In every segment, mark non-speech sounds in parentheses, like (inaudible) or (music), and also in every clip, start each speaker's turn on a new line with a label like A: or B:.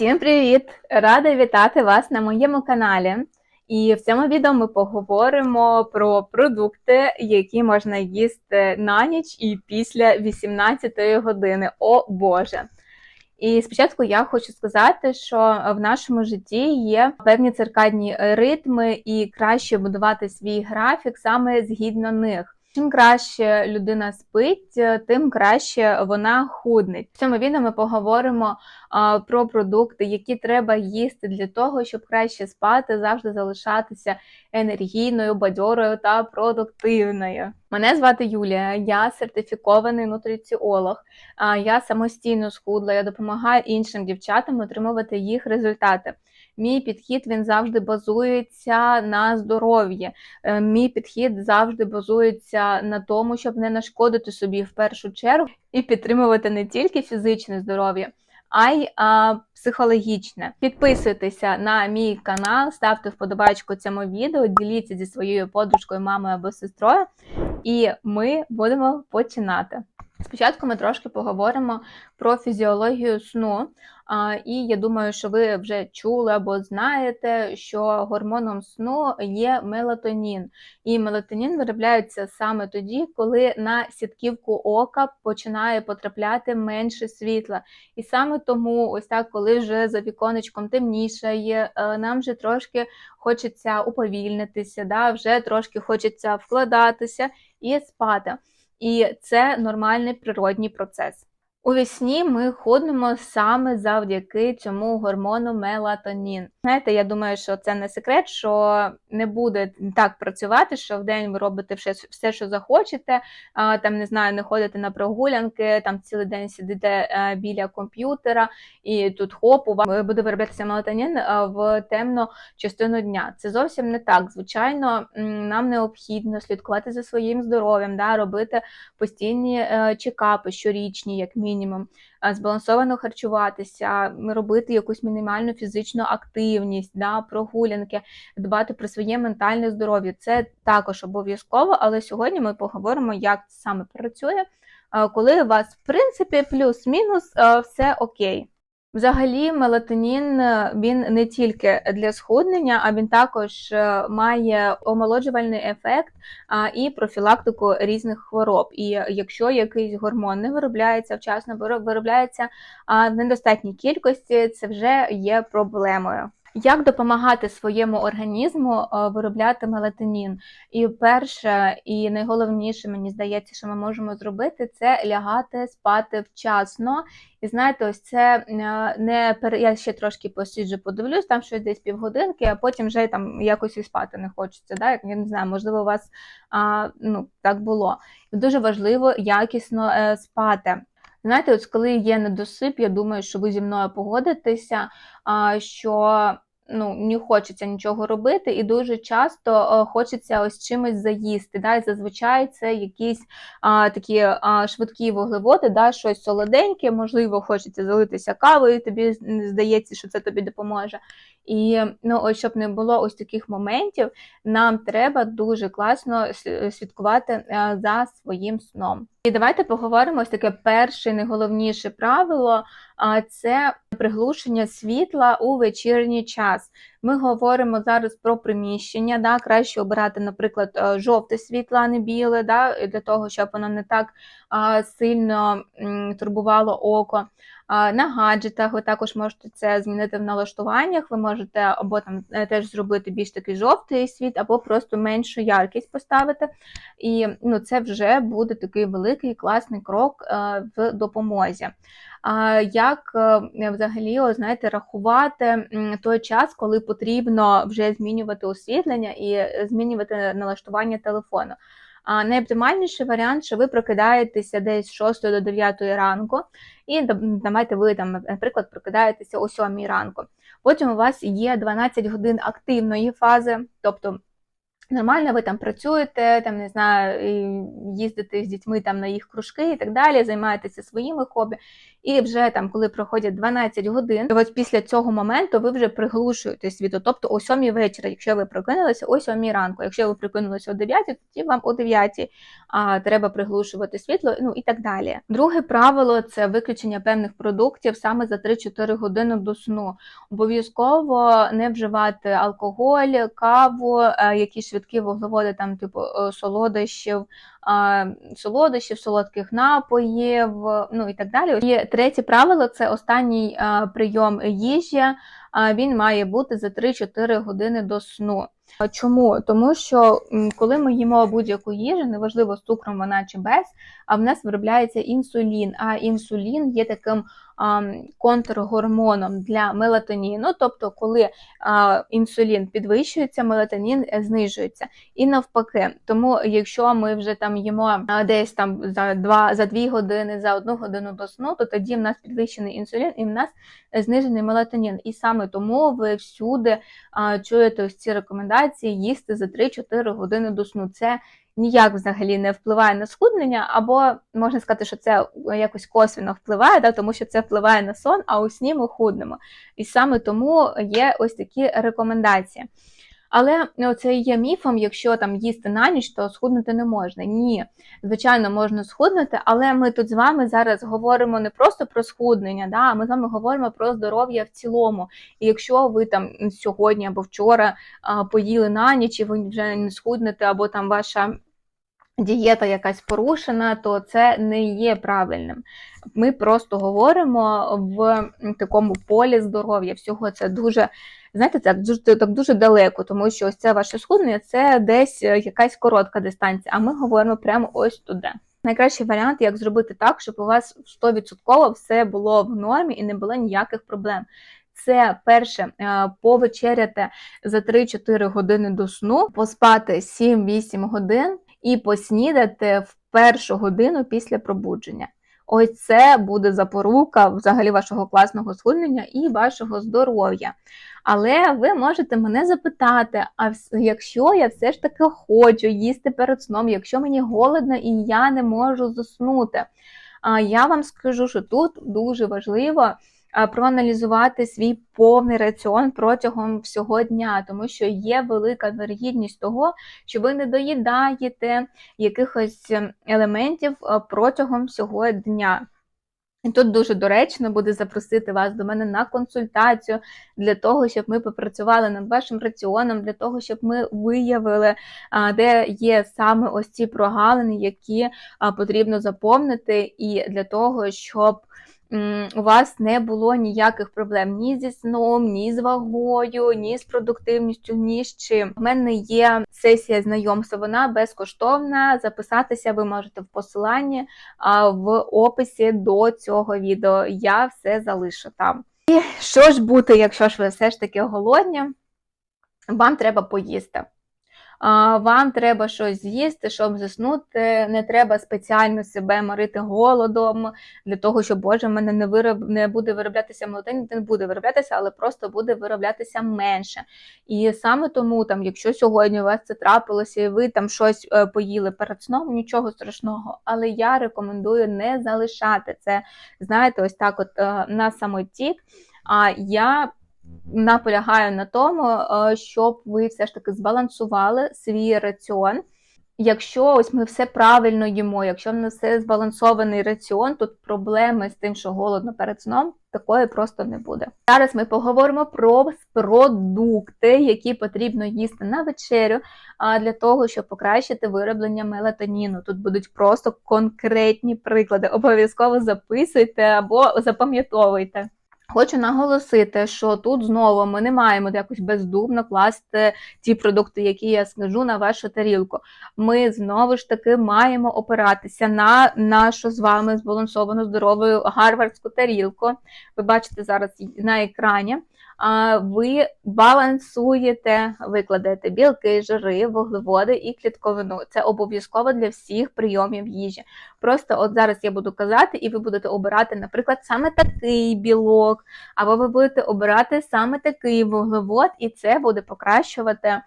A: Всім привіт! Рада вітати вас на моєму каналі. І в цьому відео ми поговоримо про продукти, які можна їсти на ніч і після 18 години. О Боже! І спочатку я хочу сказати, що в нашому житті є певні циркадні ритми, і краще будувати свій графік саме згідно них. Чим краще людина спить, тим краще вона худнить. В цьому відео ми поговоримо про продукти, які треба їсти для того, щоб краще спати, завжди залишатися енергійною, бадьорою та продуктивною. Мене звати Юлія, я сертифікований нутриціолог. Я самостійно схудла, я допомагаю іншим дівчатам отримувати їх результати. Мій підхід він завжди базується на здоров'ї. Е, Мій підхід завжди базується на тому, щоб не нашкодити собі в першу чергу і підтримувати не тільки фізичне здоров'я, а й а, психологічне. Підписуйтеся на мій канал, ставте вподобайку цьому відео, діліться зі своєю подружкою, мамою або сестрою, і ми будемо починати. Спочатку ми трошки поговоримо про фізіологію сну. І я думаю, що ви вже чули або знаєте, що гормоном сну є мелатонін. І мелатонін виробляється саме тоді, коли на сітківку ока починає потрапляти менше світла. І саме тому, ось так, коли вже за віконечком темнішає, е, нам вже трошки хочеться уповільнитися, да, вже трошки хочеться вкладатися і спати. І це нормальний природній процес. У вісні ми ходимо саме завдяки цьому гормону мелатонін. Знаєте, я думаю, що це не секрет, що не буде так працювати, що в день ви робите все, що захочете, там не знаю, не ходите на прогулянки, там цілий день сидите е, біля комп'ютера, і тут хоп, у вас буде вироблятися мелатонін е, в темну частину дня. Це зовсім не так. Звичайно, нам необхідно слідкувати за своїм здоров'ям, да, робити постійні е, чекапи щорічні, як мінімум мінімум, збалансовано харчуватися, робити якусь мінімальну фізичну активність, да, прогулянки, дбати про своє ментальне здоров'я. Це також обов'язково, але сьогодні ми поговоримо, як це саме працює, коли у вас, в принципі, плюс-мінус все окей. Взагалі, мелатонін е, він не тільки для схуднення, а він також е, має омолоджувальний ефект і профілактику різних хвороб. І якщо якийсь гормон не виробляється вчасно, виробляється в недостатній кількості, це вже є проблемою. Як допомагати своєму організму е, виробляти мелатонін? І перше, і найголовніше, мені здається, що ми можемо зробити, це лягати спати вчасно. І знаєте, ось це е, не я ще трошки посиджу, подивлюсь, там щось десь півгодинки, а потім вже там якось і спати не хочеться. Да? Я не знаю, можливо, у вас а, ну, так було. Дуже важливо якісно е, спати. Знаєте, от коли є недосип, я думаю, що ви зі мною погодитеся, що ну, не хочеться нічого робити, і дуже часто хочеться ось чимось заїсти. Да? І зазвичай це якісь а, такі а, швидкі вуглеводи, да? щось солоденьке, можливо, хочеться залитися кавою, тобі здається, що це тобі допоможе. І ну, ось щоб не було ось таких моментів, нам треба дуже класно слідкувати за своїм сном. І давайте поговоримо ось таке перше, найголовніше правило це приглушення світла у вечірній час. Ми говоримо зараз про приміщення, да, краще обирати, наприклад, е, жовте світло, а не біле, да, для того, щоб воно не так сильно турбувало око. На гаджетах ви також можете це змінити в налаштуваннях. Ви можете або там е, теж зробити більш такий жовтий світ, або просто меншу яркість поставити. І ну, це вже буде такий великий класний крок е, в допомозі як е, взагалі знаєте, рахувати той час, коли потрібно вже змінювати освітлення і змінювати налаштування телефону. А найоптимальніший варіант, що ви прокидаєтеся десь з 6 до 9 ранку, і давайте ви там, наприклад, прокидаєтеся о 7 ранку. Потім у вас є 12 годин активної фази, тобто Нормально, ви там працюєте, там не знаю, їздите з дітьми там на їх кружки і так далі, займаєтеся своїми хобі. І вже там, коли проходять 12 годин, то от після цього моменту ви вже приглушуєте світло. Тобто о 7 вечора, якщо ви прокинулися, о 7 ранку. Якщо ви прокинулися о 9, тоді вам о 9 а, треба приглушувати світло, ну і так далі. Друге правило це виключення певних продуктів саме за 3-4 години до сну. Обов'язково не вживати алкоголь, каву, е, якісь швидкі вуглеводи, там типу е, солодощів, солодощів, солодких напоїв, ну і так далі. І третє правило це останній а, прийом їжі. Він має бути за 3-4 години до сну. Чому? Тому що коли ми їмо будь-яку їжу, неважливо з цукром вона чи без, а в нас виробляється інсулін. А інсулін є таким контргормоном для мелатоніну. Тобто, коли інсулін підвищується, мелатонін е, знижується. І навпаки, тому якщо ми вже там їмо десь там за два за дві години, за одну годину до сну, то тоді в нас підвищений інсулін і в нас знижений мелатонін. І саме тому ви всюди чуєте ось ці рекомендації їсти за 3-4 години до сну. Це ніяк взагалі не впливає на схуднення, або можна сказати, що це якось косвіно впливає, да, тому що це впливає на сон, а у сні ми худнемо. І саме тому є ось такі рекомендації. Але це є міфом, якщо там їсти на ніч, то схуднути не можна. Ні, звичайно, можна схуднути, але ми тут з вами зараз говоримо не просто про схуднення, да, а ми з вами говоримо про здоров'я в цілому. І якщо ви там сьогодні або вчора поїли на ніч, і ви вже не схуднете, або там ваша дієта якась порушена, то це не є правильним. Ми просто говоримо в такому полі здоров'я. Всього це дуже, знаєте, це дуже так дуже далеко, тому що ось це ваше схуднення це десь е, якась коротка дистанція, а ми говоримо прямо ось туди. Найкращий варіант, як зробити так, щоб у вас 100% все було в нормі і не було ніяких проблем. Це перше е, повечеряти за 3-4 години до сну, поспати 7-8 годин і поснідати в першу годину після пробудження. Ось це буде запорука взагалі вашого класного схуднення і вашого здоров'я. Але ви можете мене запитати: а якщо я все ж таки хочу їсти перед сном, якщо мені голодно і я не можу заснути, я вам скажу, що тут дуже важливо проаналізувати свій повний раціон протягом всього дня, тому що є велика вирогідність того, що ви не доїдаєте якихось ем, елементів протягом всього дня. І тут дуже доречно буде запросити вас до мене на консультацію для того, щоб ми попрацювали над вашим раціоном, для того, щоб ми виявили, де є саме ось ці прогалини, які потрібно заповнити, і для того, щоб у вас не було ніяких проблем ні зі сном, ні з вагою, ні з продуктивністю, ні з чим. У мене є сесія знайомства, вона безкоштовна. Записатися ви можете в посиланні в описі до цього відео. Я все залишу там. І що ж бути, якщо ж ви все ж таки голодні, вам треба поїсти вам треба щось з'їсти, щоб заснути. Не треба спеціально себе морити голодом для того, щоб Боже, в мене не вироб... не буде вироблятися молотин, не буде вироблятися, але просто буде вироблятися менше. І саме тому, там, якщо сьогодні у вас це трапилося, і ви там щось е, поїли перед сном, нічого страшного. Але я рекомендую не залишати це. Знаєте, ось так, от е, на самотік. А я наполягаю на тому, е, щоб ви все ж таки збалансували свій раціон. Якщо ось ми все правильно їмо, якщо в нас все збалансований раціон, тут проблеми з тим, що голодно перед сном, такої просто не буде. Зараз ми поговоримо про продукти, які потрібно їсти на вечерю, для того, щоб покращити вироблення мелатоніну. Тут будуть просто конкретні приклади. Обов'язково записуйте або запам'ятовуйте. Хочу наголосити, що тут знову ми не маємо якось бездумно класти ті продукти, які я скажу на вашу тарілку. Ми знову ж таки маємо опиратися на нашу з вами збалансовану здорову гарвардську тарілку. Ви бачите зараз на екрані ви балансуєте, викладаєте білки, жири, вуглеводи і клітковину. Це обов'язково для всіх прийомів їжі. Просто от зараз я буду казати, і ви будете обирати, наприклад, саме такий білок, або ви будете обирати саме такий вуглевод, і це буде покращувати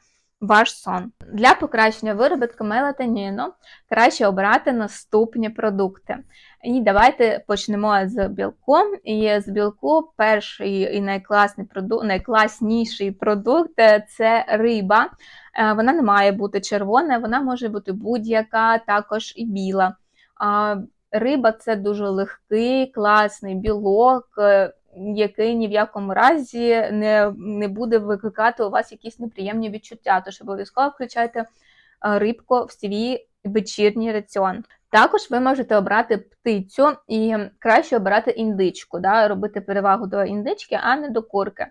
A: ваш сон. Для покращення виробітку мелатоніну краще обрати наступні продукти. І давайте почнемо з білку. І з білку перший і найкласний продукт, найкласніший продукт це риба. Е, Вона не має бути червона, вона може бути будь-яка, також і біла. Риба це дуже легкий, класний білок, е, який ні в якому разі не, не буде викликати у вас якісь неприємні відчуття. Тож обов'язково включайте е, рибку в свій вечірній раціон. Також ви можете обрати птицю і краще обирати індичку, да, робити перевагу до індички, а не до курки.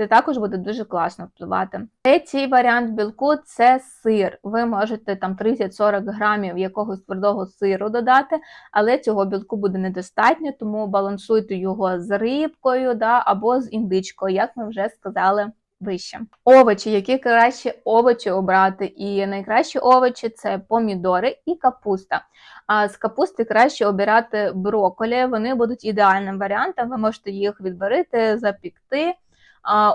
A: Це також буде дуже класно впливати. Третій варіант білку це сир. Ви можете там 30-40 грамів якогось твердого сиру додати, але цього білку буде недостатньо, тому балансуйте його з рибкою да, або з індичкою, як ми вже сказали вище. Овочі, які краще овочі обрати, і найкращі овочі це помідори і капуста. А з капусти краще обирати брокколі, вони будуть ідеальним варіантом. Ви можете їх відварити, запікти.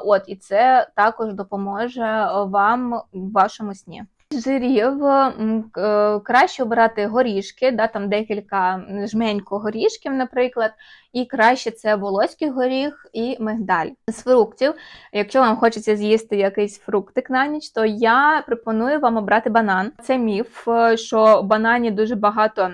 A: От, і це також допоможе вам в вашому сні. Жирів е, краще обирати горішки, да, там декілька жменько горішків, наприклад, і краще це волоський горіх і мигдаль. З фруктів, якщо вам хочеться з'їсти якийсь фруктик на ніч, то я пропоную вам обрати банан. Це міф, е, що в банані дуже багато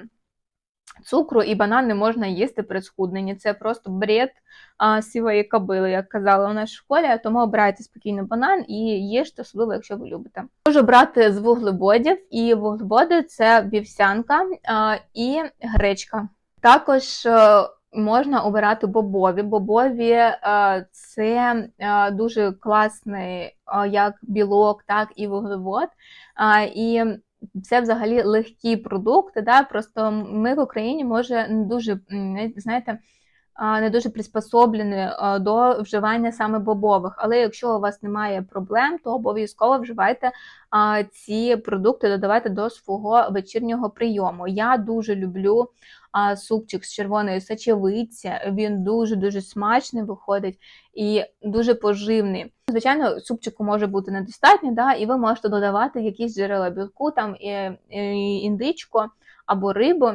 A: цукру і банан не можна їсти при схудненні. Це просто бред а, сівої кобили, як казали у нас в школі. Тому обирайте спокійно банан і їжте, особливо, якщо ви любите. Можу брати з вуглеводів, і вуглеводи це вівсянка а, і гречка. Також е, можна обирати бобові. Бобові е, це е, дуже класний е, як білок, так і вуглевод. А, І це взагалі легкі продукти. Да? Просто ми в Україні може не дуже знаєте. Не дуже приспособлені до вживання саме бобових. Але якщо у вас немає проблем, то обов'язково вживайте ці продукти, додавайте до свого вечірнього прийому. Я дуже люблю супчик з червоної сочевиці. Він дуже дуже смачний виходить і дуже поживний. Звичайно, супчику може бути недостатньо, да, і ви можете додавати якісь джерела білку, там і, і індичку або рибу,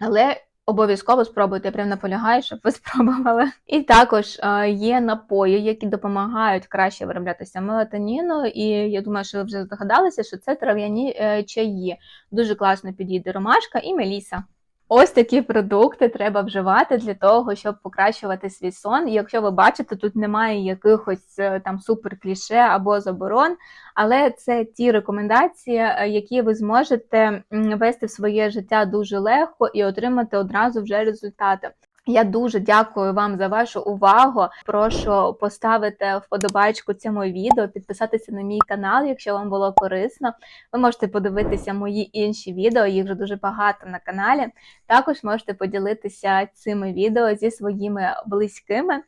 A: але обов'язково спробуйте. Я прям наполягаю, щоб ви (laughs) спробували. І також е, є напої, які допомагають краще вироблятися мелатоніну. І я думаю, що ви вже здогадалися, що це трав'яні е, чаї. Дуже класно підійде ромашка і меліса. Ось такі продукти треба вживати для того, щоб покращувати свій сон. І якщо ви бачите, тут немає якихось е, там супер кліше або заборон, але це ті рекомендації, е, які ви зможете вести в своє життя дуже легко і отримати одразу вже результати. Я дуже дякую вам за вашу увагу. Прошу поставити вподобайку цьому відео, підписатися на мій канал, якщо вам було корисно. Ви можете подивитися мої інші відео, їх вже дуже багато на каналі. Також можете поділитися цими відео зі своїми близькими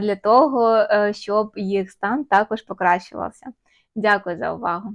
A: для того, е, щоб їх стан також покращувався. Дякую за увагу!